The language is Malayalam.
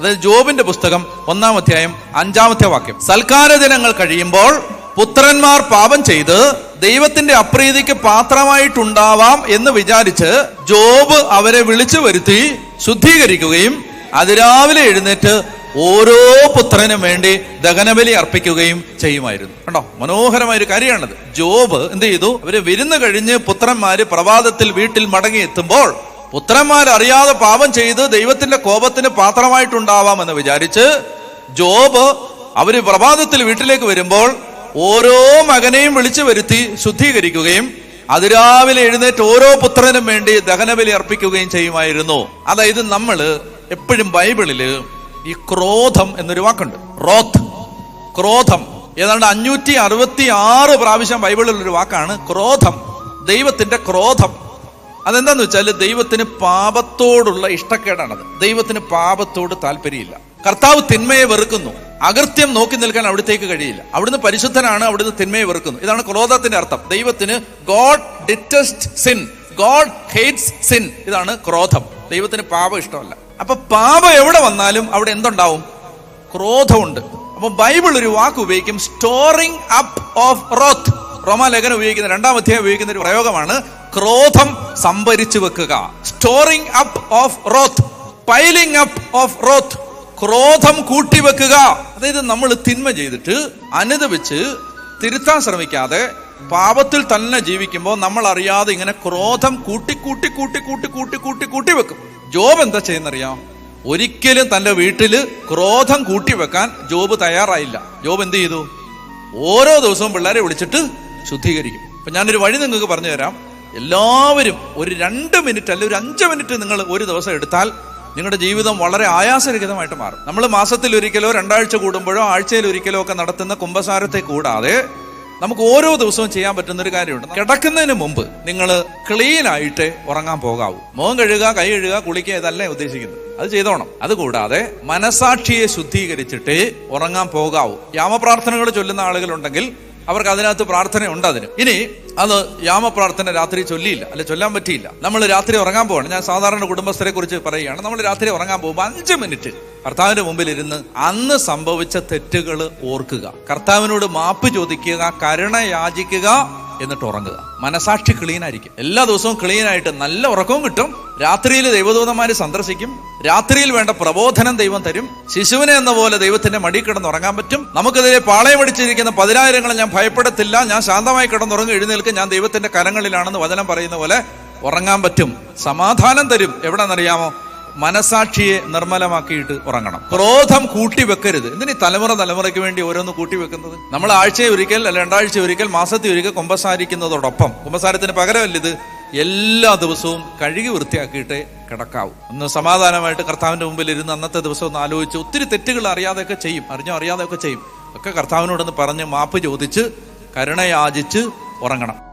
അതായത് ജോബിന്റെ പുസ്തകം ഒന്നാം അധ്യായം അഞ്ചാമത്തെ വാക്യം. സൽക്കാര ദിനങ്ങൾ കഴിയുമ്പോൾ പുത്രന്മാർ പാപം ചെയ്ത് ദൈവത്തിന്റെ അപ്രീതിക്ക് പാത്രമായിട്ടുണ്ടാവാം എന്ന് വിചാരിച്ച് ജോബ് അവരെ വിളിച്ചു വരുത്തി ശുദ്ധീകരിക്കുകയും അതിരാവിലെ എഴുന്നേറ്റ് ഓരോ പുത്രനും വേണ്ടി ദഹനബലി അർപ്പിക്കുകയും ചെയ്യുമായിരുന്നു. കണ്ടോ? മനോഹരമായ ഒരു കാര്യമാണത്. ജോബ് എന്ത് ചെയ്തു? അവർ വിരുന്ന് കഴിഞ്ഞ് പുത്രന്മാര് പ്രഭാതത്തിൽ വീട്ടിൽ മടങ്ങി അറിയാതെ പാപം ചെയ്ത് ദൈവത്തിന്റെ കോപത്തിന് പാത്രമായിട്ടുണ്ടാവാമെന്ന് വിചാരിച്ച് ജോബ് അവർ പ്രഭാതത്തിൽ വീട്ടിലേക്ക് വരുമ്പോൾ ഓരോ മകനെയും വിളിച്ചു വരുത്തി ശുദ്ധീകരിക്കുകയും അതിരാവിലെ എഴുന്നേറ്റ് ഓരോ പുത്രനും വേണ്ടി ദഹനബലി അർപ്പിക്കുകയും ചെയ്യുമായിരുന്നു. അതായത് നമ്മൾ എപ്പോഴും ബൈബിളിൽ ഈ ക്രോധം എന്നൊരു വാക്കുണ്ട്. റോത്ത്. ക്രോധം. ഏതാണ്ട് അഞ്ഞൂറ്റി അറുപത്തി ആറ് പ്രാവശ്യം ബൈബിളിൽ ഒരു വാക്കാണ് ക്രോധം. ദൈവത്തിന്റെ ക്രോധം. അതെന്താന്ന് വെച്ചാൽ ദൈവത്തിന് പാപത്തോടുള്ള ഇഷ്ടക്കേടാണത്. ദൈവത്തിന് പാപത്തോട് താല്പര്യമില്ല. കർത്താവ് തിന്മയെ വെറുക്കുന്നു. അകൃത്യം നോക്കി നിൽക്കാൻ അവിടത്തേക്ക് കഴിയില്ല. അവിടുന്ന് പരിശുദ്ധനാണ് അവിടുന്ന് തിന്മയെ വെറുക്കുന്നു. ഇതാണ് ക്രോധത്തിന്റെ അർത്ഥം. ദൈവത്തിന് God detests sin God hates sin ഇതാണ് ക്രോധം. ദൈവത്തിന് പാപം ഇഷ്ടമല്ല. അപ്പൊ പാപം എവിടെ വന്നാലും അവിടെ എന്തുണ്ടാവും? ക്രോധമുണ്ട്. അപ്പൊ ബൈബിൾ ഒരു വാക്ക് ഉപയോഗിക്കും. സ്റ്റോറിംഗ് അപ്പ് ഓഫ് റോത്ത് റോമാലേഖനം ഉപയോഗിക്കുന്ന രണ്ടാം അധ്യായം ഉപയോഗിക്കുന്ന ഒരു പ്രയോഗമാണ് ക്രോധം സംഭരിച്ചു വെക്കുക. Storing up of wrath piling up of wrath ക്രോധം കൂട്ടിവെക്കുക അതായത് നമ്മൾ തിന്മ ചെയ്തിട്ട് അനുദവിച്ച് തിരുത്താൻ ശ്രമിക്കാതെ പാപത്തിൽ തന്നെ ജീവിക്കുമ്പോൾ നമ്മൾ അറിയാതെ ഇങ്ങനെ ക്രോധം കൂട്ടി കൂട്ടി കൂട്ടി കൂട്ടി കൂട്ടി കൂട്ടി കൂട്ടി വെക്കും. ജോബ് എന്താ ചെയ്യുന്നറിയാം? ഒരിക്കലും തന്റെ വീട്ടിൽ ക്രോധം കൂട്ടി വെക്കാൻ ജോബ് തയ്യാറായില്ല. ജോബ് എന്ത് ചെയ്തു? ഓരോ ദിവസവും പിള്ളേരെ വിളിച്ചിട്ട് ശുദ്ധീകരിക്കും. അപ്പൊ ഞാനൊരു വഴി നിങ്ങൾക്ക് പറഞ്ഞു തരാം എല്ലാവരും ഒരു രണ്ട് മിനിറ്റ് അല്ലെ ഒരു അഞ്ച് മിനിറ്റ് നിങ്ങൾ ഒരു ദിവസം എടുത്താൽ നിങ്ങളുടെ ജീവിതം വളരെ ആയാസരഹിതമായിട്ട് മാറും. നമ്മൾ മാസത്തിൽ ഒരിക്കലോ രണ്ടാഴ്ച കൂടുമ്പോഴോ ആഴ്ചയിൽ ഒരിക്കലോ ഒക്കെ നടത്തുന്ന കുംഭസാരത്തെ കൂടാതെ നമുക്ക് ഓരോ ദിവസവും ചെയ്യാൻ പറ്റുന്ന ഒരു കാര്യമുണ്ട്. കിടക്കുന്നതിന് മുമ്പ് നിങ്ങൾ ക്ലീൻ ആയിട്ട് ഉറങ്ങാൻ പോകാവൂ. മുഖം കഴുകുക കൈ കഴുകുക കുളിക്കുക ഇതല്ല ഉദ്ദേശിക്കുന്നത്. അത് ചെയ്തോണം. അതുകൂടാതെ മനസാക്ഷിയെ ശുദ്ധീകരിച്ചിട്ട് ഉറങ്ങാൻ പോകാവൂ. യാമപ്രാർത്ഥനകൾ ചൊല്ലുന്ന ആളുകളുണ്ടെങ്കിൽ അവർക്ക് അതിനകത്ത് പ്രാർത്ഥന ഉണ്ട് അതിന്. ഇനി അത് യാമപ്രാർത്ഥന രാത്രി ചൊല്ലിയില്ല അല്ലെ ചൊല്ലാൻ പറ്റിയില്ല. നമ്മൾ രാത്രി ഉറങ്ങാൻ പോവാണ്. ഞാൻ സാധാരണ കുടുംബസ്ഥരെ കുറിച്ച് പറയുകയാണ്. നമ്മൾ രാത്രി ഉറങ്ങാൻ പോകുമ്പോൾ അഞ്ച് മിനിറ്റ് കർത്താവിന്റെ മുമ്പിൽ ഇരുന്ന് അന്ന് സംഭവിച്ച തെറ്റുകൾ ഓർക്കുക. കർത്താവിനോട് മാപ്പ് ചോദിക്കുക കരുണ യാചിക്കുക എന്നിട്ട് ഉറങ്ങുക. മനസാക്ഷി ക്ലീൻ ആയിരിക്കും എല്ലാ ദിവസവും ക്ലീൻ ആയിട്ട് നല്ല ഉറക്കവും കിട്ടും. രാത്രിയിൽ ദൈവദൂതന്മാർ സന്ദർശിക്കും. രാത്രിയിൽ വേണ്ട പ്രബോധനം ദൈവം തരും. ശിശുവിനെ എന്ന പോലെ ദൈവത്തിന്റെ മടി കിടന്നുറങ്ങാൻ പറ്റും. നമുക്കെതിരെ പാളയമടിച്ചിരിക്കുന്ന പതിനായിരങ്ങളെ ഞാൻ ഭയപ്പെടത്തില്ല. ഞാൻ ശാന്തമായി കിടന്നുറങ്ങി. എഴുന്നേൽക്കും. ഞാൻ ദൈവത്തിന്റെ കരങ്ങളിലാണെന്ന് വചനം പറയുന്ന പോലെ ഉറങ്ങാൻ പറ്റും. സമാധാനം തരും. എവിടെന്നറിയാമോ മനസാക്ഷിയെ നിർമ്മലമാക്കിയിട്ട് ഉറങ്ങണം. ക്രോധം കൂട്ടി വെക്കരുത് എന്തിനീ തലമുറ തലമുറയ്ക്ക് വേണ്ടി ഓരോന്ന് കൂട്ടി വെക്കുന്നത് നമ്മൾ ആഴ്ചയിൽ ഒരിക്കൽ അല്ല രണ്ടാഴ്ച ഒരിക്കൽ മാസത്തിൽ ഒരിക്കൽ കുമ്പസാരിക്കുന്നതോടൊപ്പം കുമ്പസാരത്തിന് പകരമല്ല ഇത്? എല്ലാ ദിവസവും കഴുകി വൃത്തിയാക്കിയിട്ടേ കിടക്കാവൂ. ഒന്ന് സമാധാനമായിട്ട് കർത്താവിന്റെ മുമ്പിൽ ഇരുന്ന് അന്നത്തെ ദിവസം ഒന്ന് ആലോചിച്ച് ഒത്തിരി തെറ്റുകൾ അറിയാതെയൊക്കെ ചെയ്യും. അറിഞ്ഞോ അറിയാതെയൊക്കെ ചെയ്യും. ഒക്കെ കർത്താവിനോടൊന്ന് പറഞ്ഞ് മാപ്പ് ചോദിച്ച് കരുണയാചിച്ച് ഉറങ്ങണം.